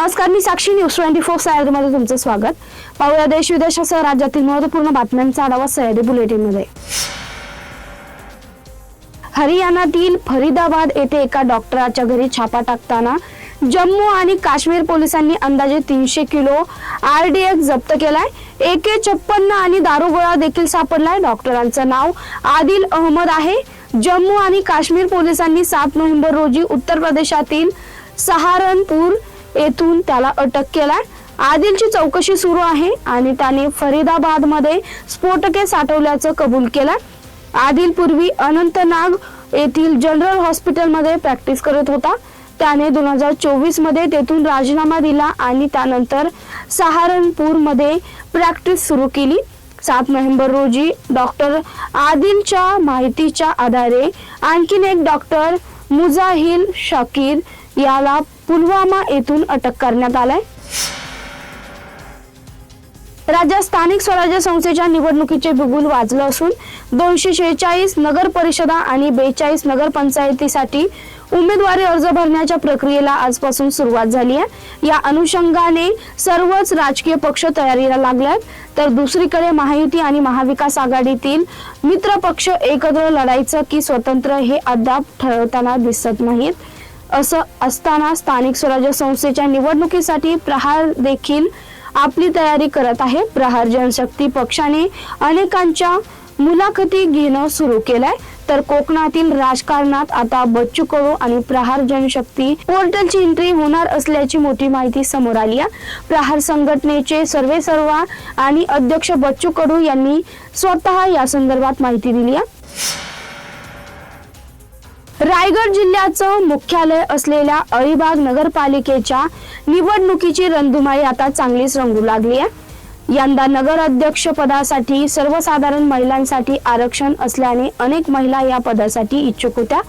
नमस्कार मी Sakshi news twenty four सह्याद्रीमध्ये तुमचं स्वागत. पाहूया देश विदेशासह राज्यातील महत्त्वपूर्ण बातम्यांचा आढावा सह्याद्री बुलेटिनमध्ये हरियाणातील फरीदाबाद येथे एका डॉक्टराच्या घरी छापा टाकताना जम्मू आणि काश्मीर पोलिसांनी अंदाजे तीनशे किलो आर डी एक्स जप्त केलाय. एके छप्पन्न आणि दारुगोळा देखील सापडलाय. डॉक्टरांचं नाव आदिल अहमद आहे. जम्मू आणि काश्मीर पोलिसांनी सात नोव्हेंबर रोजी उत्तर प्रदेशातील सहारनपूर येथून त्याला अटक केला आदिलची चौकशी सुरू आहे आणि त्याने फरीदाबादमध्ये स्फोटके साठवल्याचं कबूल केलं आदिल पूर्वी अनंतनाग येथील जनरल हॉस्पिटलमध्ये प्रॅक्टिस करत होता. त्याने दोन हजार चोवीसमध्ये तेथून राजीनामा दिला आणि त्यानंतर सहारनपूरमध्ये प्रॅक्टिस सुरू केली. सात नोव्हेंबर रोजी डॉक्टर आदिलच्या माहितीच्या आधारे आणखीन एक डॉक्टर मुजाहिल शकीर याला पुलवामा येथून अटक करण्यात आलाय. राज्यात स्थानिक स्वराज्य संस्थेच्या निवडणुकीचे बिगुल वाजलं असून दोनशे शेहेचाळीस नगर परिषदा आणि बेचाळीस नगर पंचायतीसाठी उमेदवारी अर्ज भरण्याच्या प्रक्रियेला आजपासून सुरुवात झाली आहे. या अनुषंगाने सर्वच राजकीय पक्ष तयारीला लागल्यात तर दुसरीकडे महायुती आणि महाविकास आघाडीतील मित्र पक्ष एकत्र लढायचं की स्वतंत्र हे अद्याप ठरवताना दिसत नाहीत. असं असताना स्थानिक स्वराज्य संस्थेच्या निवडणुकीसाठी प्रहार देखील आपली तयारी करत आहे. प्रहार जनशक्ती पक्षाने अनेकांच्या मुलाखती घेणं सुरू केलंय. तर कोकणातील राजकारणात आता बच्चू कडू आणि प्रहार जनशक्ती पोर्टलची एंट्री होणार असल्याची मोठी माहिती समोर आली आहे. प्रहार संघटनेचे सर्वे सर्वा आणि अध्यक्ष बच्चू कडू यांनी स्वतः या संदर्भात माहिती दिली आहे. रायगड जिल्ह्याचं मुख्यालय असलेल्या अलिबाग नगरपालिकेच्या निवडणुकीची रणधुमाळी आता चांगलीच रंगू लागली आहे. यंदा नगर अध्यक्ष पदासाठी सर्वसाधारण महिलांसाठी आरक्षण असल्याने अनेक महिला या पदासाठी इच्छुक होत्या.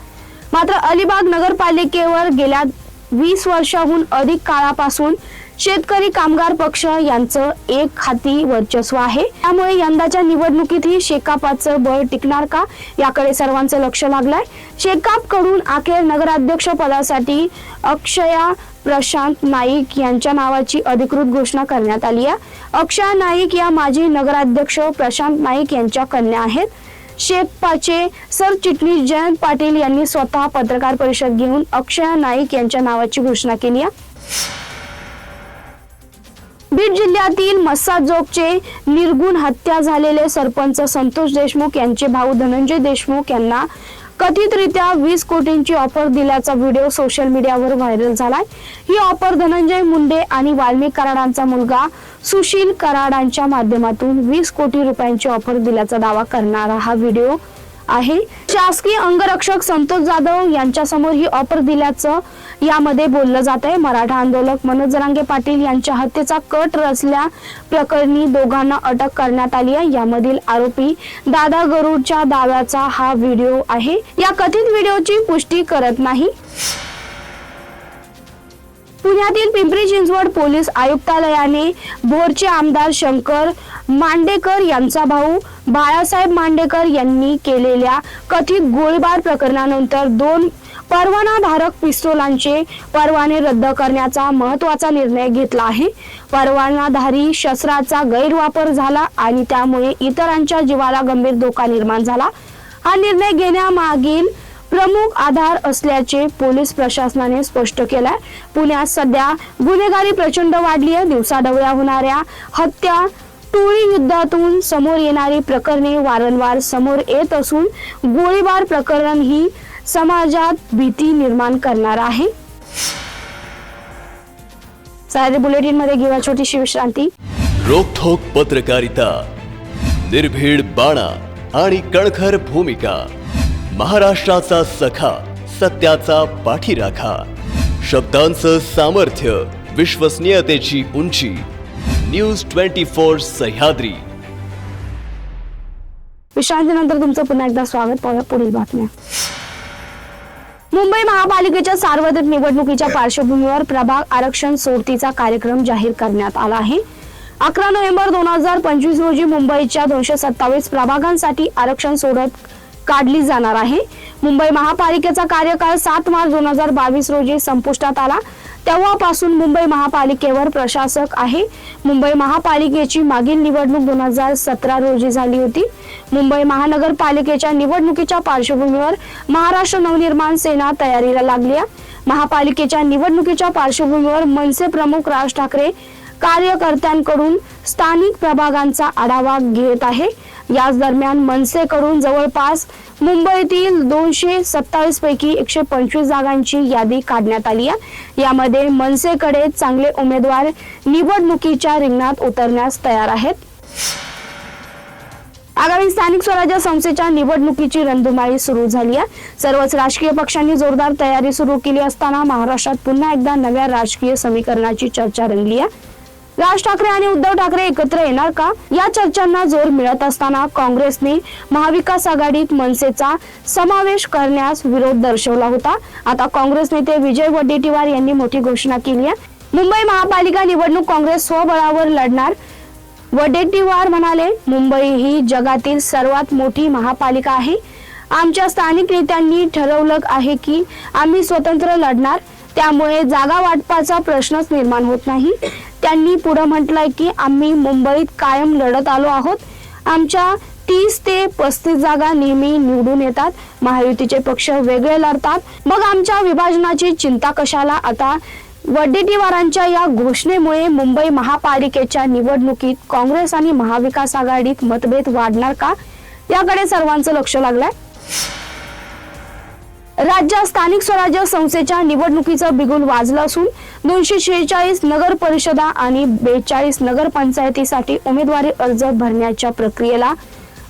मात्र अलिबाग नगरपालिकेवर गेल्या वीस वर्षाहून अधिक काळापासून शेतकरी कामगार पक्ष यांचं एक हाती वर्चस्व आहे. त्यामुळे यंदाच्या निवडणुकीतही शेकापाचं बळ टिकणार का? याकडे सर्वांचं लक्ष लागलंय. शेकापकडून अखेर नगराध्यक्ष पदासाठी अक्षया प्रशांत नाईक यांच्या नावाची अधिकृत घोषणा करण्यात आली आहे. अक्षया नाईक या माजी नगराध्यक्ष प्रशांत नाईक यांच्या कन्या आहेत. शेकपाचे सरचिटणीस जयंत पाटील यांनी स्वतः पत्रकार परिषद घेऊन अक्षया नाईक यांच्या नावाची घोषणा केली आहे. बीड जिल्ह्यातील मस्साजोगचे निर्गुण हत्या झालेले सरपंच संतोष देशमुख यांचे भाऊ धनंजय देशमुख यांना कथितरित्या वीस कोटींची ऑफर दिल्याचा व्हिडिओ सोशल मीडियावर व्हायरल झालाय. ही ऑफर धनंजय मुंडे आणि वाल्मिक कराडांचा मुलगा सुशील कराडांच्या माध्यमातून वीस कोटी रुपयांची ऑफर दिल्याचा दावा करणारा हा व्हिडिओ. आहे. शासकीय अंगरक्षक संतोष जाधव यांच्या समोर ही ऑफर दिल्याचं यामध्ये बोललं जात आहे. मराठा आंदोलक मनोज जरांगे पाटील यांच्या हत्येचा कट रचल्या प्रकरणी दोघांना अटक करण्यात आली आहे. यामधील आरोपी दादा गरुडच्या दाव्याचा हा व्हिडिओ आहे. या कथित व्हिडिओची पुष्टी करत नाही. पुण्यातील पिंपरी चिंचवड पोलीस आयुक्तालयाने भोरचे आमदार शंकर मांडेकर यांचा भाऊ बाळासाहेब मांडेकर यांनी केलेल्या कथित गोळीबार प्रकरणानंतर दोन परवानाधारक पिस्तोलांचे परवाने रद्द करण्याचा महत्त्वाचा निर्णय घेतला आहे. परवानाधारी शस्त्राचा गैरवापर झाला आणि त्यामुळे इतरांच्या जीवाला गंभीर धोका निर्माण झाला. हा निर्णय घेण्यामागील प्रमुख आधार असल्याचे पोलीस प्रशासनाने स्पष्ट केलाय. पुण्यात सध्या गुन्हेगारी प्रचंड वाढली आहे दिवसाढवळ्या होणाऱ्या हत्या टोळी युद्धातून समोर येणारी प्रकरणे वारंवार समोर येत असून गोळीबार प्रकरण ही समाजात भीती निर्माण करणार आहे. सारे बुलेटिनमध्ये घेऊया छोटीशी विश्रांती. रोखोक पत्रकारिता निर्भीड बाणा आणि कणखर भूमिका. महाराष्ट्राचा सखा सत्याचा पाठीराखा. शब्दांचं सामर्थ्य विश्वसनीयतेची उंची. News twenty four Sahyadri. विश्रांतीनंतर तुमचं पुन्हा एकदा स्वागत पुढील बातम्या. मुंबई महापालिकेच्या सार्वत्रिक निवडणुकीच्या पार्श्वभूमीवर प्रभाग आरक्षण सोडतीचा कार्यक्रम जाहीर करण्यात आला आहे. अकरा नोव्हेंबर दोन हजार पंचवीस रोजी मुंबईच्या दोनशे सत्तावीस प्रभागांसाठी आरक्षण सोडत काढली जाणार आहे. मुंबई महापालिकेचा कार्यकाळ सात मार्च दोन हजार बावीस रोजी संपुष्टात आला. तेव्हापासून मुंबई महापालिकेवर प्रशासक आहे. मुंबई महापालिकेची मागील निवडणूक दोन हजार सतरा रोजी झाली होती. मुंबई महानगरपालिकेच्या निवडणुकीच्या पार्श्वभूमीवर महाराष्ट्र नवनिर्माण सेना तयारीला लागली आहे. महापालिकेच्या निवडणुकीच्या पार्श्वभूमीवर मनसे प्रमुख राज ठाकरे कार्यकर्त्यांकडून स्थानिक प्रभागांचा आढावा घेत आहे. याच दरम्यान मनसेकडून जवळपास मुंबईतील दोनशे सत्तावीस पैकी एकशे पंचवीस जागांची यादी काढण्यात आली आहे. यामध्ये मनसेकडे चांगले उमेदवार निवडणुकीच्या रिंगणात उतरण्यास तयार आहेत. आगामी स्थानिक स्वराज्य संस्थेच्या निवडणुकीची रणधुमाळी सुरू झाली आहे. सर्वच राजकीय पक्षांनी जोरदार तयारी सुरू केली असताना महाराष्ट्रात पुन्हा एकदा नव्या राजकीय समीकरणाची चर्चा रंगली आहे. राज ठाकरे आणि उद्धव ठाकरे एकत्र येणार का? या चर्चांना जोर मिळत असताना काँग्रेसने महाविकास आघाडीत मनसेचा समावेश करण्यास विरोध दर्शवला होता. आता काँग्रेस नेते विजय वडेट्टीवार यांनी मोठी घोषणा केली आहे. मुंबई महापालिका निवडणूक काँग्रेस स्वबळावर लढणार. वडेट्टीवार म्हणाले मुंबई ही जगातील सर्वात मोठी महापालिका आहे. आमच्या स्थानिक नेत्यांनी ठरवलं आहे की आम्ही स्वतंत्र लढणार. त्यामुळे जागा वाटपाचा प्रश्नच निर्माण होत नाही. त्यांनी पुढे म्हटलंय की आम्ही मुंबईत कायम लढत आलो आहोत. आमच्या तीस ते पस्तीस जागा नेहमी निवडून येतात. महायुतीचे पक्ष वेगळे लढतात. मग आमच्या विभाजनाची चिंता कशाला? आता वडेट्टीवारांच्या या घोषणेमुळे मुंबई महापालिकेच्या निवडणुकीत काँग्रेस आणि महाविकास आघाडीत मतभेद वाढणार का? याकडे सर्वांचं लक्ष लागलंय. राज्यात स्थानिक स्वराज्य संस्थेच्या निवडणुकीचं बिगुल वाजलं असून दोनशे शेहेचाळीस नगर परिषदा आणि बेचाळीस नगर पंचायतीसाठी उमेदवारी अर्ज भरण्याच्या प्रक्रियेला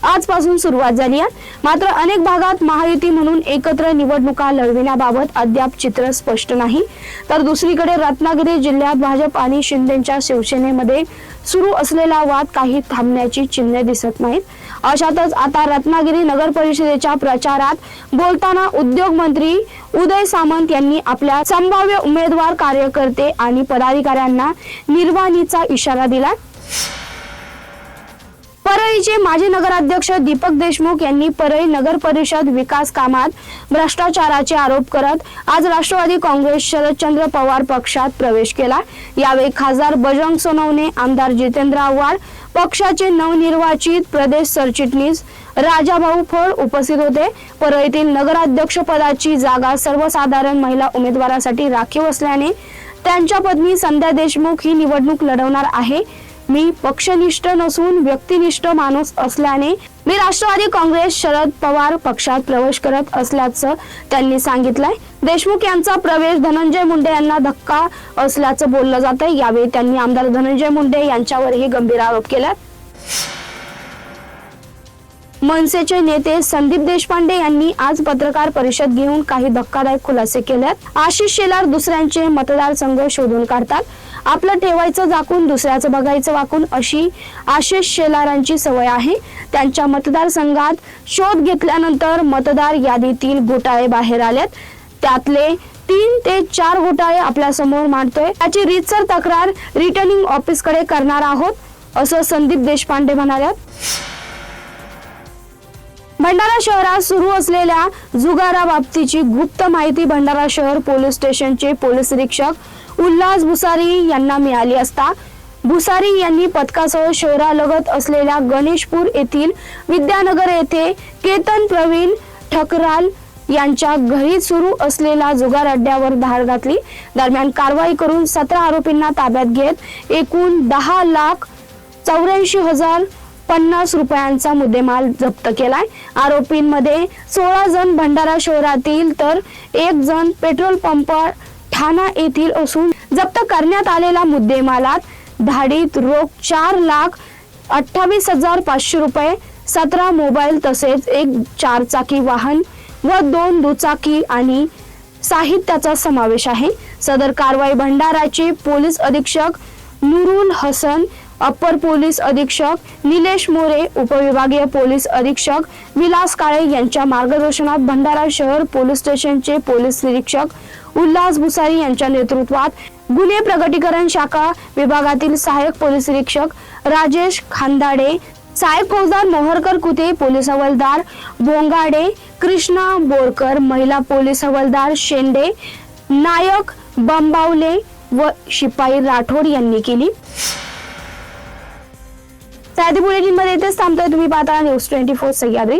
आजपासून सुरुवात झाली आहे. मात्र अनेक भागात महायुती म्हणून एकत्र निवडणुका लढविण्याबाबत अद्याप चित्र स्पष्ट नाही. तर दुसरीकडे रत्नागिरी जिल्ह्यात भाजप आणि शिंदेच्या शिवसेनेमध्ये सुरू असलेला वाद काही थांबण्याची चिन्हे दिसत नाहीत. अशातच आता रत्नागिरी नगर परिषदेच्या प्रचारात बोलताना उद्योग मंत्री उदय सामंत यांनी आपल्या संभाव्य उमेदवार कार्यकर्ते आणि पदाधिकाऱ्यांना निर्वाणीचा इशारा दिला परळीचे माजी नगराध्यक्ष दीपक देशमुख यांनी परळी नगर परिषद विकास कामात भ्रष्टाचाराचे आरोप करत आज राष्ट्रवादी काँग्रेस शरदचंद्र पवार पक्षात प्रवेश केला. यावेळी खासदार बजरंग सोनवणे आमदार जितेंद्र आव्हाड पक्षाचे नवनिर्वाचित प्रदेश सरचिटणीस राजाभाऊ फळ उपस्थित होते. परळीतील नगराध्यक्ष पदाची जागा सर्वसाधारण महिला उमेदवारासाठी राखीव असल्याने त्यांच्या पत्नी संध्या देशमुख ही निवडणूक लढवणार आहे. मी पक्षनिष्ठ नसून व्यक्तिनिष्ठ माणूस असल्याने मी राष्ट्रवादी काँग्रेस शरद पवार पक्षात प्रवेश करत असल्याचं त्यांनी सांगितलंय. देशमुख यांचा प्रवेश धनंजय मुंडे यांना धक्का असल्याचं बोललं जातंय. यावेळी त्यांनी आमदार धनंजय मुंडे यांच्यावरही गंभीर आरोप केला मनसेचे नेते संदीप देशपांडे यांनी आज पत्रकार परिषद घेऊन काही धक्कादायक खुलासे केलेत आशिष शेलार दुसऱ्यांचे मतदारसंघ शोधून काढतात. आपलं ठेवायचं झाकून दुसऱ्याचं बघायचं वाकून अशी आशिष शेलारांची सवय आहे. त्यांच्या मतदारसंघात शोध घेतल्यानंतर मतदार यादीतील घोटाळे बाहेर आलेत. त्यातले तीन ते चार घोटाळे आपल्यासमोर मांडतोय. त्याची रीतसर तक्रार रिटर्निंग ऑफिसकडे करणार आहोत असं संदीप देशपांडे म्हणाल्यात. भंडारा शहरात सुरू असलेल्या जुगारा बाबतीची गुप्त माहिती भंडारा शहर पोलीस स्टेशनचे पोलीस निरीक्षक उल्हास भुसारी यांना मिळाली असता. भुसारी यांनी पथकासह शहरालगत असलेल्या गणेशपूर येथील विद्यानगर येथे केतन प्रवीण ठकराल यांच्या घरी सुरू असलेल्या जुगार अड्ड्यावर धार घातली. दरम्यान कारवाई करून सतरा आरोपींना ताब्यात घेत एकूण दहा लाख चौऱ्याऐंशी हजार पन्नास रुपयांचा मुद्देमाल जप्त केलाय. आरोपींमध्ये सोळा जण भंडारा शहरातील तर एक जण पेट्रोल पंप ठाणा येथील असून जप्त करण्यात आलेल्या मुद्देमालात धाडीत रोख चार लाख अठ्ठावीस हजार पाचशे रुपये सतरा मोबाईल तसेच एक चारचाकी वाहन व दोन दुचाकी आणि साहित्याचा समावेश आहे. सदर कारवाई भंडाराचे पोलीस अधीक्षक नुरुल हसन अप्पर पोलीस अधीक्षक निलेश मोरे उपविभागीय पोलीस अधीक्षक विलास काळे यांच्या मार्गदर्शनात भंडारा शहर पोलीस स्टेशनचे पोलीस निरीक्षक उल्हास भुसारी यांच्या नेतृत्वात गुन्हे प्रगटीकरण शाखा विभागातील सहाय्यक पोलीस निरीक्षक राजेश खांदाडे सहाय्यक फौजदार मोहरकर कुते पोलीस हवालदार बोंगाडे कृष्णा बोरकर महिला पोलीस हवालदार शेंडे नायक बंबावले व शिपाई राठोड यांनी केली. साधी बुलेटिनमध्ये इथेच थांबतोय. तुम्ही पाहता न्यूज ट्वेंटी फोर सह्याद्री.